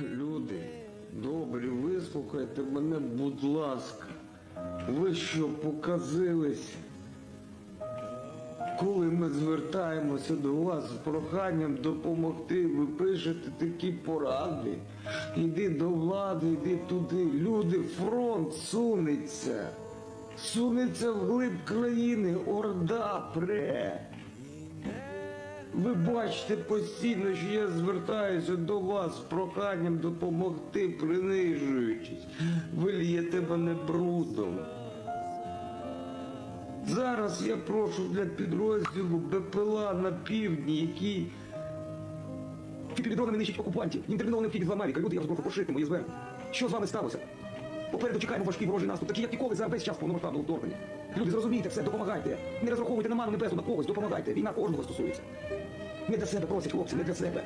Люди, добрі, вислухайте мене, будь ласка. Ви що показилися? Коли ми звертаємося до вас з проханням допомогти, ви пишете такі поради. Іди до влади, йди туди. Люди, фронт сунеться. Сунеться вглиб країни, орда пре. Ви бачите постійно, що я звертаюся до вас з проханням допомогти, принижуючись. Ви лієте мене брудом. Зараз я прошу для підрозділу БПЛА на півдні, який Фіпідронами нищить окупантів. Їм терміново необхідні два мавіка. Люди, я вас прошу пошити мої звернення. Що з вами сталося? Попереду чекаємо важкий ворожий наступ, такий як ніколи за весь час повномасштабного вторгнення. Люди, зрозумійте все, допомагайте. Не розраховуйте на ману небесу на когось, допомагайте. Війна кожного стосується. Не для себе просять хлопці, не для себе.